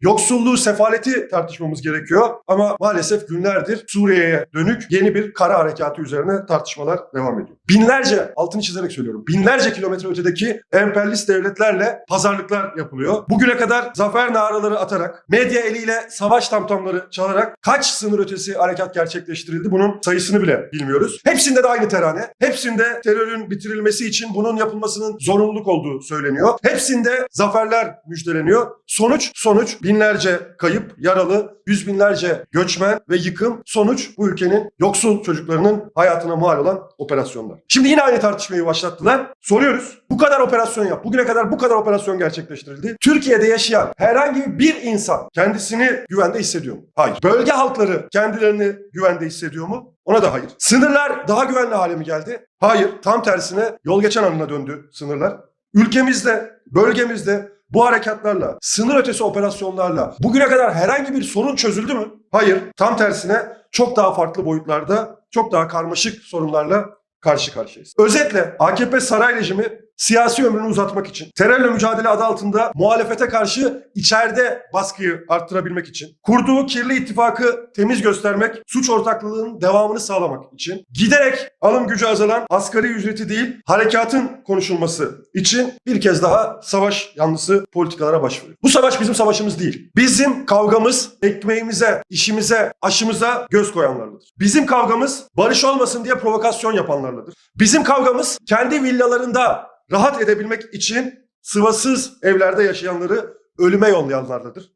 Yoksulluğu, sefaleti tartışmamız gerekiyor. Ama maalesef günlerdir Suriye'ye dönük yeni bir kara harekatı üzerine tartışmalar devam ediyor. Binlerce, altını çizerek söylüyorum, binlerce kilometre ötedeki emperyalist devletlerle pazarlıklar yapılıyor. Bugüne kadar zafer naraları atarak, medya eliyle savaş tamtamları çalarak kaç sınır ötesi harekat gerçekleştirildi bunun sayısını bile bilmiyoruz. Hepsinde de aynı terane. Hepsinde terörün bitirilmesi için bunun yapılmasının zorunluluk olduğu söyleniyor. Hepsinde zaferler müjdeleniyor. Sonuç, sonuç binlerce kayıp, yaralı, yüz binlerce göçmen ve yıkım. Sonuç bu ülkenin yoksul çocuklarının hayatına mal olan operasyonlar. Şimdi yine aynı tartışmayı başlattılar. Soruyoruz. Bu kadar operasyon yap. Bugüne kadar bu kadar operasyon gerçekleştirildi. Türkiye'de yaşayan herhangi bir insan kendisini güvende hissediyor mu? Hayır. Bölge halkları kendilerini güvende hissediyor mu? Ona da hayır. Sınırlar daha güvenli hale mi geldi? Hayır. Tam tersine yol geçen anına döndü sınırlar. Ülkemizde, bölgemizde bu harekatlarla, sınır ötesi operasyonlarla bugüne kadar herhangi bir sorun çözüldü mü? Hayır. Tam tersine çok daha farklı boyutlarda, çok daha karmaşık sorunlarla karşı karşıyayız. Özetle AKP saray rejimi siyasi ömrünü uzatmak için, terörle mücadele adı altında muhalefete karşı içeride baskıyı arttırabilmek için, kurduğu kirli ittifakı temiz göstermek, suç ortaklığının devamını sağlamak için, giderek alım gücü azalan asgari ücreti değil, harekatın konuşulması için bir kez daha savaş yanlısı politikalara başvuruyor. Bu savaş bizim savaşımız değil. Bizim kavgamız ekmeğimize, işimize, aşımıza göz koyanlarladır. Bizim kavgamız barış olmasın diye provokasyon yapanlarladır. Bizim kavgamız kendi villalarında rahat edebilmek için sıvasız evlerde yaşayanları ölüme yollayanlardadır.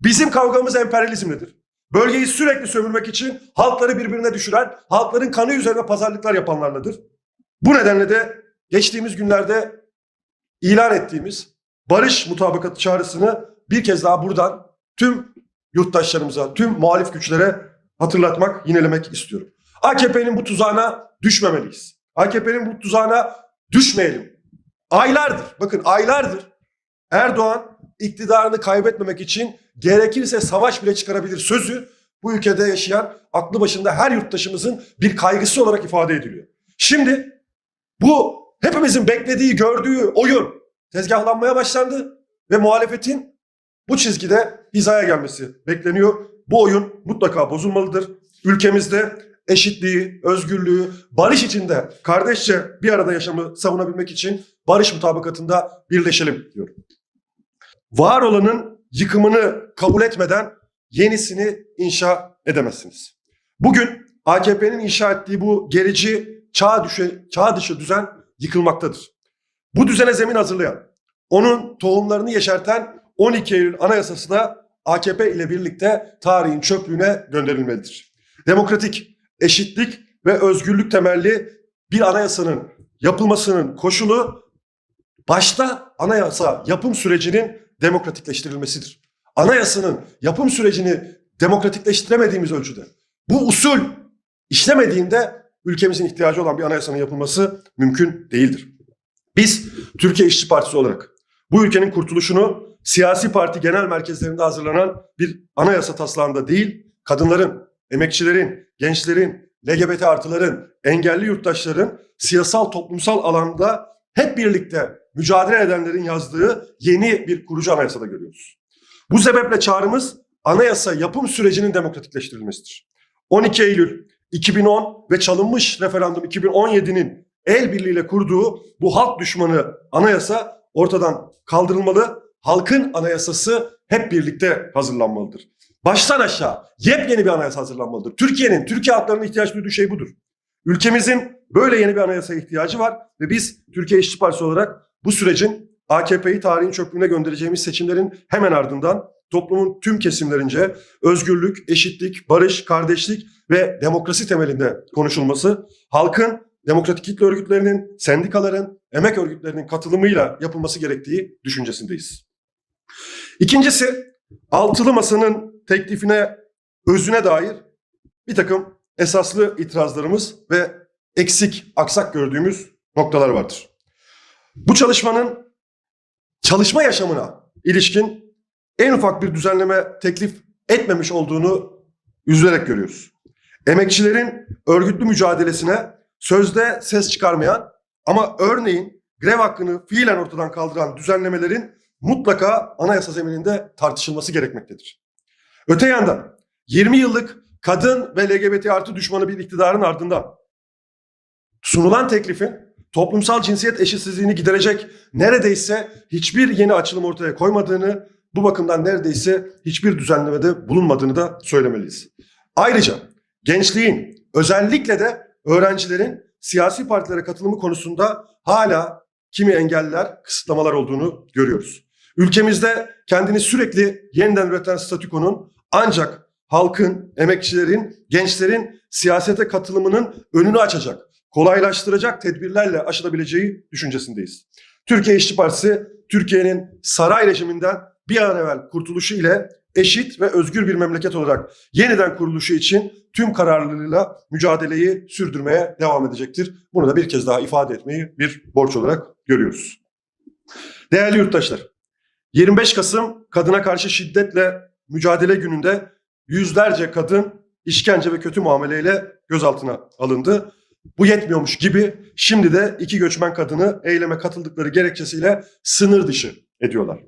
Bizim kavgamız emperyalizmledir. Bölgeyi sürekli sömürmek için halkları birbirine düşüren, halkların kanı üzerine pazarlıklar yapanlarladır. Bu nedenle de geçtiğimiz günlerde ilan ettiğimiz barış mutabakatı çağrısını bir kez daha buradan tüm yurttaşlarımıza, tüm muhalif güçlere hatırlatmak, yinelemek istiyorum. AKP'nin bu tuzağına düşmemeliyiz. AKP'nin bu tuzağına düşmeyelim. Aylardır, bakın aylardır Erdoğan iktidarını kaybetmemek için gerekirse savaş bile çıkarabilir sözü bu ülkede yaşayan aklı başında her yurttaşımızın bir kaygısı olarak ifade ediliyor. Şimdi bu hepimizin beklediği, gördüğü oyun tezgahlanmaya başlandı ve muhalefetin bu çizgide hizaya gelmesi bekleniyor. Bu oyun mutlaka bozulmalıdır. Ülkemizde eşitliği, özgürlüğü, barış içinde kardeşçe bir arada yaşamı savunabilmek için barış mutabakatında birleşelim diyorum. Var olanın yıkımını kabul etmeden yenisini inşa edemezsiniz. Bugün AKP'nin inşa ettiği bu gerici çağ dışı, çağ dışı düzen yıkılmaktadır. Bu düzene zemin hazırlayan, onun tohumlarını yeşerten 12 Eylül Anayasası da AKP ile birlikte tarihin çöplüğüne gönderilmelidir. Demokratik, eşitlik ve özgürlük temelli bir anayasanın yapılmasının koşulu başta anayasa yapım sürecinin demokratikleştirilmesidir. Anayasanın yapım sürecini demokratikleştiremediğimiz ölçüde bu usul işlemediğinde ülkemizin ihtiyacı olan bir anayasanın yapılması mümkün değildir. Biz Türkiye İşçi Partisi olarak bu ülkenin kurtuluşunu siyasi parti genel merkezlerinde hazırlanan bir anayasa taslağında değil, kadınların, emekçilerin, gençlerin, LGBT artıların, engelli yurttaşların siyasal toplumsal alanda hep birlikte mücadele edenlerin yazdığı yeni bir kurucu anayasada görüyoruz. Bu sebeple çağrımız anayasa yapım sürecinin demokratikleştirilmesidir. 12 Eylül 2010 ve çalınmış referandum 2017'nin el birliğiyle kurduğu bu halk düşmanı anayasa ortadan kaldırılmalı. Halkın anayasası hep birlikte hazırlanmalıdır. Baştan aşağı yepyeni bir anayasa hazırlanmalıdır. Türkiye'nin, Türkiye halklarının ihtiyaç duyduğu şey budur. Ülkemizin böyle yeni bir anayasaya ihtiyacı var ve biz Türkiye İşçi Partisi olarak bu sürecin AKP'yi tarihin çöplüğüne göndereceğimiz seçimlerin hemen ardından toplumun tüm kesimlerince özgürlük, eşitlik, barış, kardeşlik ve demokrasi temelinde konuşulması, halkın, demokratik kitle örgütlerinin, sendikaların, emek örgütlerinin katılımıyla yapılması gerektiği düşüncesindeyiz. İkincisi, altılı masanın teklifine, özüne dair bir takım esaslı itirazlarımız ve eksik, aksak gördüğümüz noktalar vardır. Bu çalışmanın çalışma yaşamına ilişkin en ufak bir düzenleme teklif etmemiş olduğunu üzülerek görüyoruz. Emekçilerin örgütlü mücadelesine sözde ses çıkarmayan ama örneğin grev hakkını fiilen ortadan kaldıran düzenlemelerin mutlaka anayasa zemininde tartışılması gerekmektedir. Öte yandan 20 yıllık kadın ve LGBT artı düşmanı bir iktidarın ardından sunulan teklifin toplumsal cinsiyet eşitsizliğini giderecek neredeyse hiçbir yeni açılım ortaya koymadığını, bu bakımdan neredeyse hiçbir düzenlemede bulunmadığını da söylemeliyiz. Ayrıca gençliğin özellikle de öğrencilerin siyasi partilere katılımı konusunda hala kimi engeller, kısıtlamalar olduğunu görüyoruz. Ülkemizde kendini sürekli yeniden üreten statükonun ancak halkın, emekçilerin, gençlerin siyasete katılımının önünü açacak, kolaylaştıracak tedbirlerle aşılabileceği düşüncesindeyiz. Türkiye İşçi Partisi, Türkiye'nin saray rejiminden bir an evvel kurtuluşu ile eşit ve özgür bir memleket olarak yeniden kuruluşu için tüm kararlılığıyla mücadeleyi sürdürmeye devam edecektir. Bunu da bir kez daha ifade etmeyi bir borç olarak görüyoruz. Değerli yurttaşlar, 25 Kasım Kadına Karşı Şiddetle Mücadele Günü'nde yüzlerce kadın işkence ve kötü muameleyle gözaltına alındı. Bu yetmiyormuş gibi şimdi de iki göçmen kadını eyleme katıldıkları gerekçesiyle sınır dışı ediyorlar.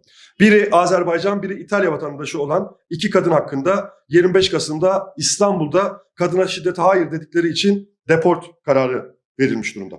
Biri Azerbaycan, biri İtalya vatandaşı olan iki kadın hakkında 25 Kasım'da İstanbul'da kadına şiddete hayır dedikleri için deport kararı verilmiş durumda.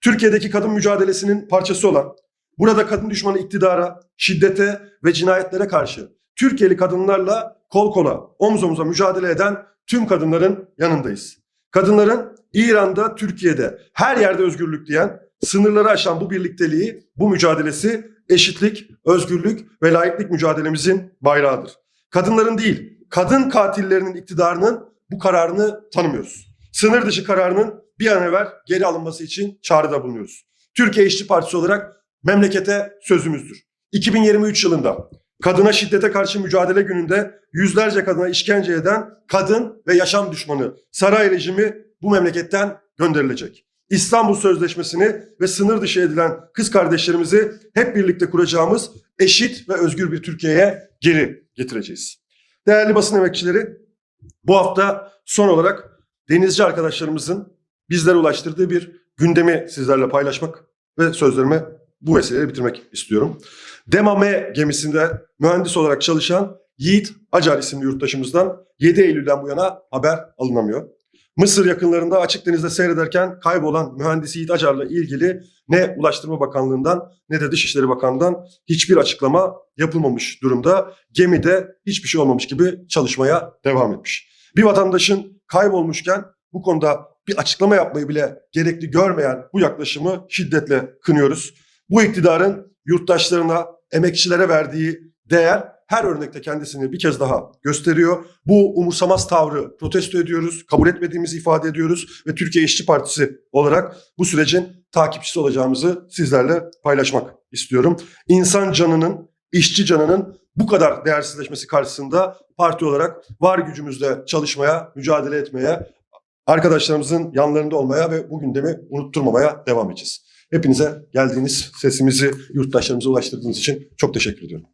Türkiye'deki kadın mücadelesinin parçası olan, burada kadın düşmanı iktidara, şiddete ve cinayetlere karşı Türkiye'li kadınlarla kol kola, omuz omuza mücadele eden tüm kadınların yanındayız. Kadınların İran'da, Türkiye'de her yerde özgürlük diyen, sınırları aşan bu birlikteliği, bu mücadelesi eşitlik, özgürlük ve layıklık mücadelemizin bayrağıdır. Kadınların değil, kadın katillerinin iktidarının bu kararını tanımıyoruz. Sınır dışı kararının bir an evvel geri alınması için çağrıda bulunuyoruz. Türkiye İşçi Partisi olarak memlekete sözümüzdür. 2023 yılında kadına şiddete karşı mücadele gününde yüzlerce kadına işkence eden kadın ve yaşam düşmanı saray rejimi bu memleketten gönderilecek. İstanbul Sözleşmesi'ni ve sınır dışı edilen kız kardeşlerimizi hep birlikte kuracağımız eşit ve özgür bir Türkiye'ye geri getireceğiz. Değerli basın emekçileri, bu hafta son olarak denizci arkadaşlarımızın bizlere ulaştırdığı bir gündemi sizlerle paylaşmak ve sözlerime bu vesileyle bitirmek istiyorum. Demame gemisinde mühendis olarak çalışan Yiğit Acar isimli yurttaşımızdan 7 Eylül'den bu yana haber alınamıyor. Mısır yakınlarında açık denizde seyrederken kaybolan mühendis Yiğit Acar'la ilgili ne Ulaştırma Bakanlığı'ndan ne de Dışişleri Bakanlığı'ndan hiçbir açıklama yapılmamış durumda. Gemide hiçbir şey olmamış gibi çalışmaya devam etmiş. Bir vatandaşın kaybolmuşken bu konuda bir açıklama yapmayı bile gerekli görmeyen bu yaklaşımı şiddetle kınıyoruz. Bu iktidarın yurttaşlarına, emekçilere verdiği değer her örnekte kendisini bir kez daha gösteriyor. Bu umursamaz tavrı protesto ediyoruz, kabul etmediğimizi ifade ediyoruz ve Türkiye İşçi Partisi olarak bu sürecin takipçisi olacağımızı sizlerle paylaşmak istiyorum. İnsan canının, işçi canının bu kadar değersizleşmesi karşısında parti olarak var gücümüzle çalışmaya, mücadele etmeye, arkadaşlarımızın yanlarında olmaya ve bu gündemi unutturmamaya devam edeceğiz. Hepinize geldiğiniz sesimizi yurttaşlarımıza ulaştırdığınız için çok teşekkür ediyorum.